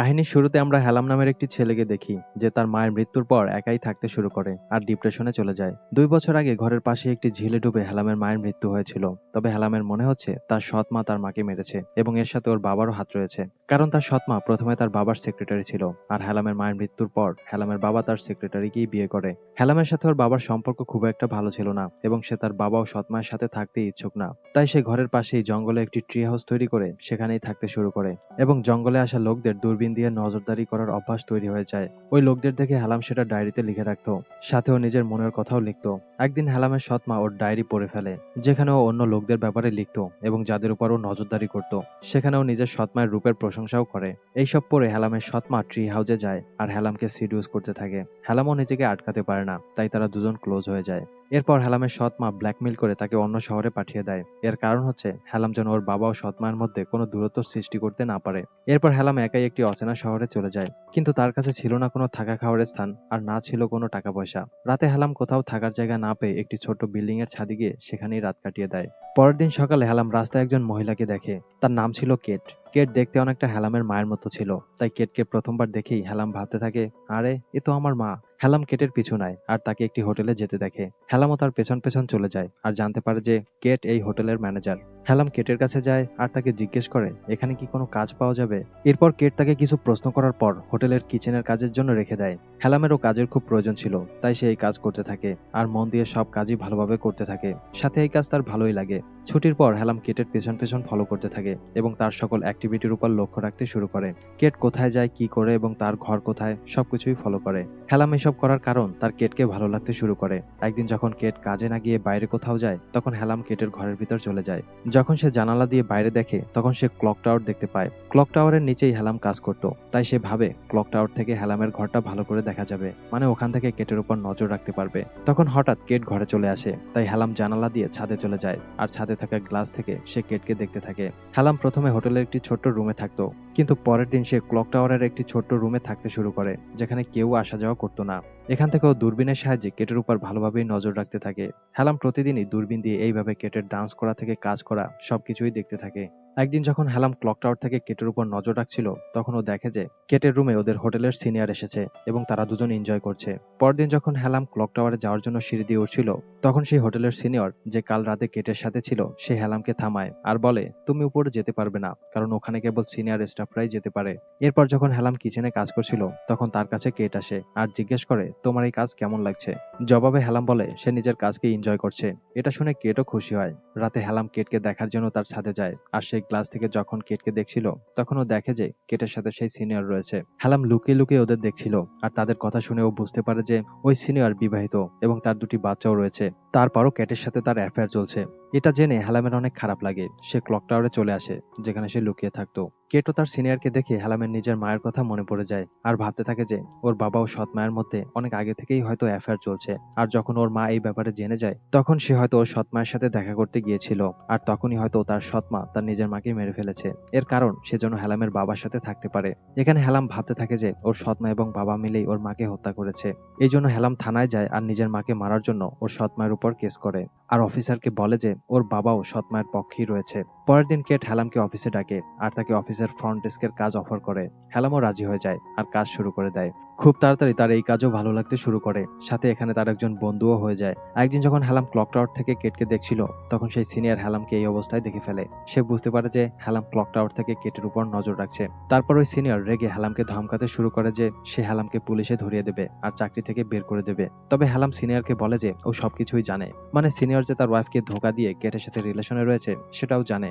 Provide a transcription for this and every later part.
কাহিনীর শুরুতে আমরা হ্যালাম নামের একটি ছেলেকে দেখি, যে তার মায়ের মৃত্যুর পর একাই থাকতে শুরু করে আর ডিপ্রেশনে চলে যায়। দুই বছর আগে ঘরের পাশে একটি ঝিলে ডুবে হ্যালামের মায়ের মৃত্যু হয়েছিল, তবে হ্যালামের মনে হচ্ছে তার সৎ মা তার মাকে মেরেছে এবং এর সাথে ওর বাবারও হাত রয়েছে। কারণ তার সৎ মা প্রথমে তার বাবার সেক্রেটারি ছিল আর হ্যালামের মায়ের মৃত্যুর পর হ্যালামের বাবা তার সেক্রেটারিকেই বিয়ে করে। হ্যালামের সাথে ওর বাবার সম্পর্ক খুব একটা ভালো ছিল না এবং সে তার বাবা ও সৎ মায়ের সাথে থাকতে ইচ্ছুক না। তাই সে ঘরের পাশেই জঙ্গলে একটি ট্রি হাউস তৈরি করে সেখানেই থাকতে শুরু করে এবং জঙ্গলে আসা লোকদের দূরবীন দিয়ে নজরদারি করার অভ্যাস তৈরি হয়ে যায়। ওই লোকদের দেখে হ্যালাম সেটা ডায়েরিতে লিখে রাখতো। সাথে ও নিজের মনের কথাও লিখতো। একদিন হ্যালামের সৎ মা ওর ডায়েরি পড়ে ফেলে যেখানে ও অন্য লোকদের ব্যাপারে লিখতো এবং যাদের উপর ও নজরদারি করত। সেখানে ও নিজের সৎ মায়ের রূপের প্রশংসাও করে। এইসব পরে হ্যালামের সৎ মা ট্রি হাউসে যায় আর হ্যালামকে সিডিউস করতে থাকে। হ্যালামও নিজেকে আটকাতে পারে না, তাই তারা দুজন ক্লোজ হয়ে যায়। এরপর হ্যালামের সৎ মা ব্ল্যাকমেল করে তাকে অন্য শহরে পাঠিয়ে দেয়। এর কারণ হচ্ছে হ্যালাম যেন ওর বাবা ও সৎ মায়ের মধ্যে কোনো দূরত্ব সৃষ্টি করতে না পারে। এরপর হ্যালাম একাই একটি অচেনা শহরে চলে যায়। কিন্তু তার কাছে ছিল না কোনো থাকা খাওয়ার স্থান, আর না ছিল কোনো টাকা পয়সা রাতে হ্যালাম কোথাও থাকার জায়গা না পেয়ে একটি ছোট বিল্ডিং এর ছাদে গিয়ে সেখানেই রাত কাটিয়ে দেয়। পরের দিন সকালে হ্যালাম রাস্তায় একজন মহিলাকে দেখে। তার নাম ছিল কেট। কেট দেখতে অনেকটা হেলামের মায়ের মতো ছিল, তাই কেটকে প্রথমবার দেখেই হেলাম ভাবতে থাকে, আরে, এ তো আমার মা। হেলাম কেটের পিছু নাই আর তাকে একটি হোটেলে যেতে দেখে। হেলামও তার পেছন পেছন চলে যায়, আর জানতে পারে যে কেট এই হোটেলের ম্যানেজার। হ্যালাম কেটের কাছে যায় আর তাকে জিজ্ঞেস করে, এখানে কি কোনো কাজ পাওয়া যাবে? এরপর কেট তাকে কিছু প্রশ্ন করার পর হোটেলের কিচেনের কাজের জন্য রেখে দেয়। হ্যালামেরও কাজের খুব প্রয়োজন ছিল, তাই সে এই কাজ করতে থাকে আর মন দিয়ে সব কাজই ভালোভাবে করতে থাকে। সাথে এই কাজ তার ভালোই লাগে। ছুটির পর হ্যালাম কেটের পেছন পেছন ফলো করতে থাকে এবং তার সকল অ্যাক্টিভিটির উপর লক্ষ্য রাখতে শুরু করে। কেট কোথায় যায়, কি করে এবং তার ঘর কোথায়, সবকিছুই ফলো করে। হ্যালাম এসব করার কারণ তার কেটকে ভালো লাগতে শুরু করে। একদিন যখন কেট কাজে না গিয়ে বাইরে কোথাও যায়, তখন হ্যালাম কেটের ঘরের ভিতর চলে যায়। যখন সে জানালা দিয়ে বাইরে দেখে, তখন সে ক্লক টাওয়ার দেখতে পায়। ক্লক টাওয়ারের নিচেই হ্যালাম কাজ করত। তাই সে ভাবে, ক্লক টাওয়ার থেকে হ্যালামের ঘরটা ভালো করে দেখা যাবে। মানে ওখান থেকে কেটের উপর নজর রাখতে পারবে। তখন হঠাৎ কেট ঘরে চলে আসে। তাই হ্যালাম জানালা দিয়ে ছাদে চলে যায়। আর ছাদে থাকা গ্লাস থেকে সে কেটকে দেখতে থাকে। হ্যালাম প্রথমে হোটেলের একটি ছোট্ট রুমে থাকতো। কিন্তু পরের দিন সে ক্লক টাওয়ারের একটি ছোট্ট রুমে থাকতে শুরু করে, যেখানে কেউ আসা যাওয়া করতো না। এখান থেকেও দূরবীনের সাহায্যে কেটের উপর ভালোভাবেই নজর রাখতে থাকে। হেলাম প্রতিদিনই দূরবীন দিয়ে এইভাবে কেটের ডান্স করা থেকে কাজ করা সবকিছুই দেখতে থাকে। একদিন যখন হ্যালাম ক্লক টাওয়ার থেকে কেটের উপর নজর রাখছিল, তখন ও দেখে যে কেটের রুমে ওদের হোটেলের সিনিয়র এসেছে এবং তারা দুজন এনজয় করছে। পরদিন যখন হ্যালাম ক্লক টাওয়ারে যাওয়ার জন্য সিঁড়ি দিয়ে উঠছিল, তখন সেই হোটেলের সিনিয়র যে কাল রাতে কেটের সাথে ছিল, সে হ্যালামকে থামায় আর বলে, তুমি উপরে যেতে পারবে না, কারণ ওখানে কেবল সিনিয়র স্টাফরাই যেতে পারে। এরপর যখন হ্যালাম কিচেনে কাজ করছিল, তখন তার কাছে কেট আসে আর জিজ্ঞেস করে, তোমার এই কাজ কেমন লাগছে? জবাবে হ্যালাম বলে, সে নিজের কাজকে এনজয় করছে। এটা শুনে কেটও খুশি হয়। রাতে হ্যালাম কেটকে দেখার জন্য তার ছাদে যায় আর সেই গ্লাস থেকে যখন কেটকে দেখছিল তখন ও দেখে যে কেটের সাথে সেই সিনিয়র রয়েছে। হ্যালাম লুকিয়ে লুকিয়ে ওদের দেখছিল, আর তাদের কথা শুনে ও বুঝতে পারে যে ওই সিনিয়র বিবাহিত এবং তার দুটি বাচ্চাও রয়েছে। তারপরও ক্যাটের সাথে তার অ্যাফেয়ার চলছে। এটা জেনে হ্যালামের অনেক খারাপ লাগে। সে ক্লক টাওয়ারে চলে আসে, যেখানে সে লুকিয়ে থাকতো। কেটো তার সিনিয়রকে দেখে হ্যালামের নিজের মায়ের কথা মনে পড়ে যায়, আর ভাবতে থাকে যে ওর বাবা ও সৎ মায়ের মধ্যে অনেক আগে থেকেই হয়তো অ্যাফেয়ার চলছে। আর যখন ওর মা এই ব্যাপারে জেনে যায়, তখন সে হয়তো ওর সৎ মায়ের সাথে দেখা করতে গিয়েছিল, আর তখনই হয়তো তার সৎ মা তার নিজের মাকে মেরে ফেলেছে। এর কারণ, সে যেন হেলামের বাবার সাথে থাকতে পারে। এখানে হেলাম ভাবতে থাকে যে, ওর সৎ মা এবং বাবা মিলেই ওর মাকে হত্যা করেছে। এই জন্য হেলাম থানায় যায় আর নিজের মাকে মারার জন্য ওর সৎ মায়ের উপর কেস করে। আর অফিসারকে বলে যে, ওর বাবাও সৎ মায়ের পক্ষেই রয়েছে। পরের দিন কেট হ্যালামকে অফিসে ডাকে আর তাকে অফিসের ফ্রন্ট ডেস্কের কাজ অফার করে। হ্যালামও রাজি হয়ে যায় আর কাজ শুরু করে দেয়। খুব তাড়াতাড়ি তার এই কাজও ভালো লাগতে শুরু করে। সাথে এখানে তার একজন বন্ধুও হয়ে যায়। একদিন যখন হ্যালাম ক্লক টাওয়ার থেকে কেটকে দেখছিল, তখন সেই সিনিয়র হ্যালামকে এই অবস্থায় দেখে ফেলে। সে বুঝতে পারে যে হ্যালাম ক্লক টাওয়ার থেকে কেটের উপর নজর রাখছে। তারপর ওই সিনিয়র রেগে হ্যালামকে ধমকাতে শুরু করে যে সে হ্যালামকে পুলিশে ধরিয়ে দেবে আর চাকরি থেকে বের করে দেবে। তবে হ্যালাম সিনিয়রকে বলে যে ও সবকিছুই জানে। মানে সিনিয়র যে তার ওয়াইফকে ধোকা দিয়ে কেটের সাথে রিলেশনে রয়েছে, সেটাও জানে।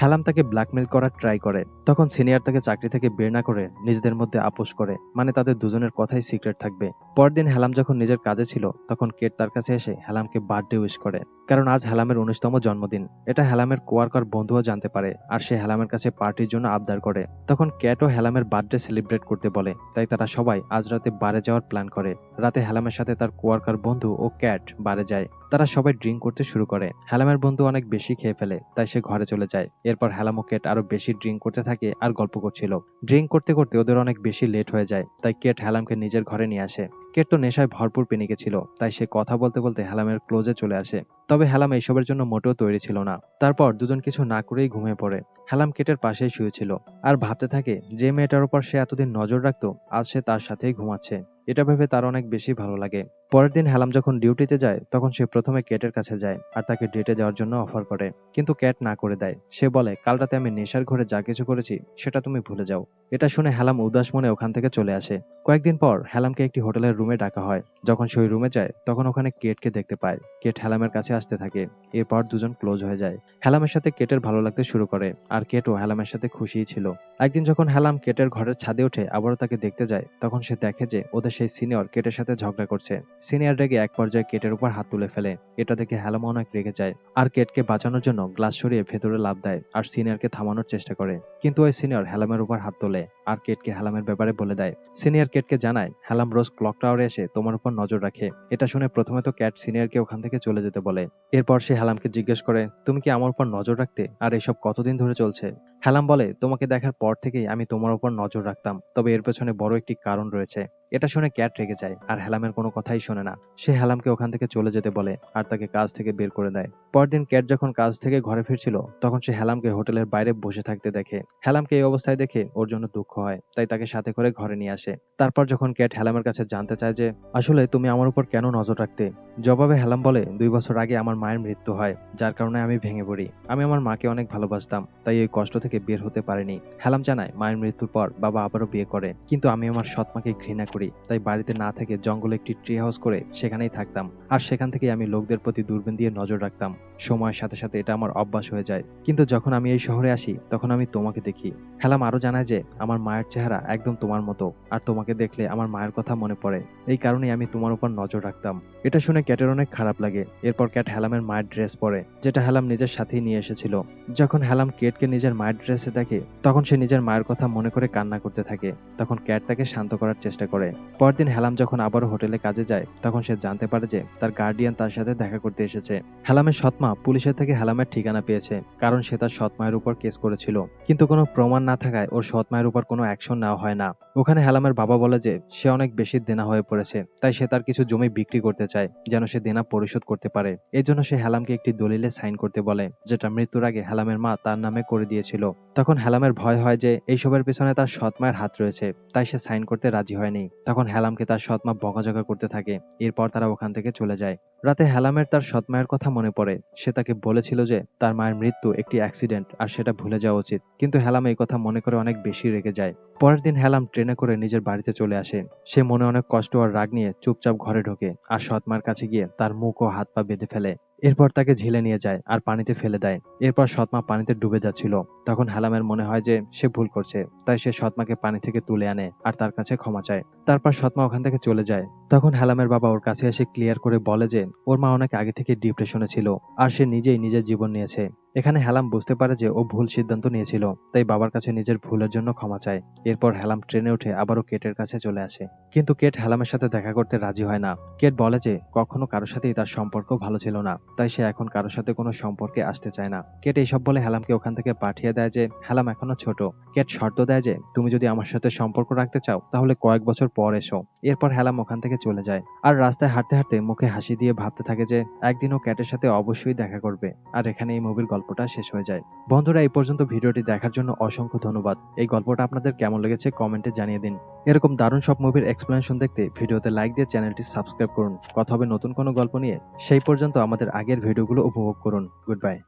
হ্যালাম তাকে ব্ল্যাকমেল করার ট্রাই করে। তখন সিনিয়র তাকে চাকরি থেকে বের না করে নিজেদের মধ্যে আপোষ করে মানে তাদের দুজনের কথাই সিক্রেট থাকবে। পরদিন হ্যালাম যখন নিজের কাজে ছিল, তখন কেট তার কাছে এসে হ্যালামকে বার্থডে উইশ করে। কারণ আজ হ্যালামের উনিশতম জন্মদিন। এটা হ্যালামের কোয়ার্কার বন্ধুও জানতে পারে, আর সে হ্যালামের কাছে পার্টির জন্য আবদার করে। তখন ক্যাটও হ্যালামের বার্থডে সেলিব্রেট করতে বলে, তাই তারা সবাই আজ রাতে বারে যাওয়ার প্ল্যান করে। রাতে হ্যালামের সাথে তার কোয়ার্কার বন্ধু ও ক্যাট বারে যায়। তারা সবাই ড্রিঙ্ক করতে শুরু করে। হেলামের বন্ধু অনেক বেশি খেয়ে ফেলে, তাই সে ঘরে চলে যায়। এরপর হ্যালাম ও আরও বেশি ড্রিঙ্ক করতে থাকে আর গল্প করছিল। ড্রিঙ্ক করতে করতে ওদের অনেক বেশি লেট হয়ে যায়, তাই কেট হ্যালামকে নিজের ঘরে নিয়ে আসে। কেট তো নেশায় ভরপুর পেনিকে ছিল, তাই সে কথা বলতে বলতে হ্যালামের ক্লোজে চলে আসে। তবে হ্যালাম এইসবের জন্য মোটেও তৈরি ছিল না। তারপর দুজন কিছু না করেই ঘুমিয়ে পড়ে। হ্যালাম কেটের পাশেই শুয়েছিল, আর ভাবতে থাকে, যে মেয়েটার উপর সে এতদিন নজর রাখতো, আজ সে তার সাথেই ঘুমাচ্ছে। এটা ভেবে তার অনেক বেশি ভালো লাগে। পরের দিন হ্যালাম যখন ডিউটিতে যায়, তখন সে প্রথমে কেটের কাছে যায় আর তাকে ডেটে যাওয়ার জন্য অফার করে। কিন্তু ক্যাট না করে দেয়। সে বলে, কাল রাতে আমি নেশার ঘরে যা কিছু করেছি, সেটা তুমি ভুলে যাও। এটা শুনে হ্যালাম উদাস মনে ওখান থেকে চলে আসে। কয়েকদিন পর হ্যালামকে একটি হোটেলের রুমে ডাকা হয়। যখন সে ওই রুমে যায়, তখন ওখানে কেটকে দেখতে পায়। কেট হ্যালামের কাছে আসতে থাকে। এরপর দুজন ক্লোজ হয়ে যায়। হ্যালামের সাথে কেটের ভালো লাগতে শুরু করে আর কেটও হ্যালামের সাথে খুশিই ছিল। একদিন যখন হ্যালাম কেটের ঘরের ছাদে উঠে আবারও তাকে দেখতে যায়, তখন সে দেখে যে ওদের সেই সিনিয়র কেটের সাথে ঝগড়া করছে। সিনিয়র রেগে এক পর্যায়ে কেটের উপর হাত তুলে ফেলে। এটা দেখে হ্যালাম অনেক রেগে যায় আর কেটকে বাঁচানোর জন্য গ্লাস সরিয়ে ভেতরে লাভ দেয় আর সিনিয়রকে থামানোর চেষ্টা করে। কিন্তু ওই সিনিয়র হ্যালামের উপর হাত তোলে আর কেটকে হ্যালামের ব্যাপারে বলে দেয়। সিনিয়র কেটকে জানায়, হ্যালাম রোজ ক্লক টাওয়ারে এসে তোমার উপর নজর রাখে। এটা শুনে প্রথমে তো ক্যাট সিনিয়রকে ওখান থেকে চলে যেতে বলে। এরপর সে হ্যালামকে জিজ্ঞেস করে, তুমি কি আমার উপর নজর রাখতে? আর এসব কতদিন ধরে চলছে? হ্যালাম বলে, তোমাকে দেখার পর থেকেই আমি তোমার উপর নজর রাখতাম। তবে এর পেছনে বড় একটি কারণ রয়েছে। এটা শুনে ক্যাট রেগে যায়, আর হ্যালামের কোনো কথাই শোনে না। সে হ্যালামকে ওখান থেকে চলে যেতে বলে, আর তাকে কাজ থেকে বের করে দেয়। পরদিন ক্যাট যখন কাজ থেকে ঘরে ফিরছিল, তখন সে হ্যালামকে হোটেলের বাইরে বসে থাকতে দেখে। হ্যালামকে এই অবস্থায় দেখে ওর জন্য দুঃখ হয়, তাই তাকে সাথে করে ঘরে নিয়ে আসে। তারপর যখন ক্যাট হ্যালামের কাছে জানতে চায় যে, আসলে তুমি আমার উপর কেন নজর রাখতে? জবাবে হ্যালাম বলে, দুই বছর আগে আমার মায়ের মৃত্যু হয়, যার কারণে আমি ভেঙে পড়ি। আমি আমার মাকে অনেক ভালোবাসতাম, তাই এই কষ্ট থেকে বের হতে পারিনি। হ্যালাম জানায়, মায়ের মৃত্যুর পর বাবা আবারও বিয়ে করে, কিন্তু আমি আমার সৎ মাকে ঘৃণা করি। তাই বাড়িতে না থেকে জঙ্গলে একটি ট্রি হাউস করে সেখানেই থাকতাম। আর সেখান থেকে আমি লোকদের প্রতি দূরবীন দিয়ে নজর রাখতাম। সময়ের সাথে সাথে এটা আমার অভ্যাস হয়ে যায়। কিন্তু যখন আমি এই শহরে আসি, তখন আমি তোমাকে দেখি। হ্যালাম আরও জানায় যে, আমার মায়ের চেহারা একদম তোমার মতো। আর তোমাকে দেখলে আমার মায়ের কথা মনে পড়ে। এই কারণেই আমি তোমার উপর নজর রাখতাম। এটা শুনে ক্যাটের অনেক খারাপ লাগে। এরপর ক্যাট হ্যালামের মায়ের ড্রেস পরে, যেটা হ্যালাম নিজের সাথেই নিয়ে এসেছিল। যখন হ্যালাম কেটকে নিজের মায়ের ড্রেসে দেখে, তখন সে নিজের মায়ের কথা মনে করে কান্না করতে থাকে। তখন ক্যাট তাকে শান্ত করার চেষ্টা করে। পরদিন হ্যালাম যখন আবারও হোটেলে কাজে যায়, তখন সে জানতে পারে যে তার গার্ডিয়ান তার সাথে দেখা করতে এসেছে। হ্যালামের সৎমা পুলিশের থেকে হ্যালামের ঠিকানা পেয়েছে, কারণ সে তার সৎমায়ের উপর কেস করেছিল। কিন্তু কোনো প্রমাণ না থাকায় ওর সৎমায়ের উপর কোনো অ্যাকশন নেওয়া হয় না। ওখানে হ্যালামের বাবা বলে যে সে অনেক বেশি দেনা হয়ে পড়েছে, তাই সে তার কিছু জমি বিক্রি করতে চায়, যেন সে দেনা পরিশোধ করতে পারে। এই জন্য সে হ্যালামকে একটি দলিলে সাইন করতে বলে, যেটা মৃত্যুর আগে হ্যালামের মা তার নামে করে দিয়েছিল। তখন হেলামের ভয় হয় যে এইসবের পেছনে তার সৎমায়ের হাত রয়েছে, তাই সে সাইন করতে রাজি হয়নি। তখন হ্যালামকে তার সৎমা বকাঝকা করতে থাকে। এরপর তারা ওখান থেকে চলে যায়। রাতে হ্যালামের তার সৎমায়ের কথা মনে পড়ে। সে তাকে বলেছিল যে, তার মায়ের মৃত্যু একটি অ্যাক্সিডেন্ট আর সেটা ভুলে যাওয়া উচিত। কিন্তু হ্যালাম এই কথা মনে করে অনেক বেশি রেগে যায়। পরের দিন হেলাম ট্রেনে করে নিজের বাড়িতে চলে আসে। সে মনে অনেক কষ্ট আর রাগ নিয়ে চুপচাপ ঘরে ঢোকে, আর সৎমার কাছে গিয়ে তার মুখ ও হাত পা বেঁধে ফেলে। এরপর তাকে ঝিলে নিয়ে যায়, আর পানিতে ফেলে দেয়। এরপর সৎমা পানিতে ডুবে যাচ্ছিল। তখন হ্যালামের মনে হয় যে সে ভুল করছে, তাই সে সৎমাকে পানি থেকে তুলে আনে আর তার কাছে ক্ষমা চায়। তারপর সৎমা ওখান থেকে চলে যায়। তখন হ্যালামের বাবা ওর কাছে এসে ক্লিয়ার করে বলে যে, ওর মা অনেক আগে থেকে ডিপ্রেশনে ছিল আর সে নিজেই নিজের জীবন নিয়েছে। এখানে হ্যালাম বুঝতে পারে যে ও ভুল সিদ্ধান্ত নিয়েছিল, তাই বাবার কাছে নিজের ভুলের জন্য ক্ষমা চায়। এরপর হ্যালাম ট্রেনে উঠে আবারও কেটের কাছে চলে আসে। কিন্তু কেট হ্যালামের সাথে দেখা করতে রাজি হয় না। কেট বলে যে, কখনো কারোর সাথেই তার সম্পর্ক ভালো ছিল না, তাই সে এখন কারোর সাথে কোনো সম্পর্কে আসতে চায় না। কেট এইসব বলে হ্যালামকে ওখান থেকে পাঠিয়ে দেয় যে, হ্যালাম, এখনও ছোট। কেট শর্ত দেয় যে, তুমি যদি আমার সাথে সম্পর্ক রাখতে চাও, তাহলে কয়েক বছর পর এসো। এরপর হ্যালাম ওখান থেকে চলে যায়। আর রাস্তায় হাঁটতে হাঁটতে মুখে হাসি দিয়ে ভাবতে থাকে যে একদিনও ক্যাটের সাথে অবশ্যই দেখা করবে। আর এখানে এই মুভির গল্পটা শেষ হয়ে যায়। বন্ধুরা, এই পর্যন্ত ভিডিওটি দেখার জন্য অসংখ্য ধন্যবাদ। এই গল্পটা আপনাদের কেমন লেগেছে কমেন্টে জানিয়ে দিন। এরকম দারুণ সব মুভির এক্সপ্লেনেশন দেখতে ভিডিওতে লাইক দিয়ে চ্যানেলটি সাবস্ক্রাইব করুন। কথা হবে নতুন কোনো গল্প নিয়ে। সেই পর্যন্ত আমাদের আগের ভিডিওগুলো উপভোগ করুন। Good bye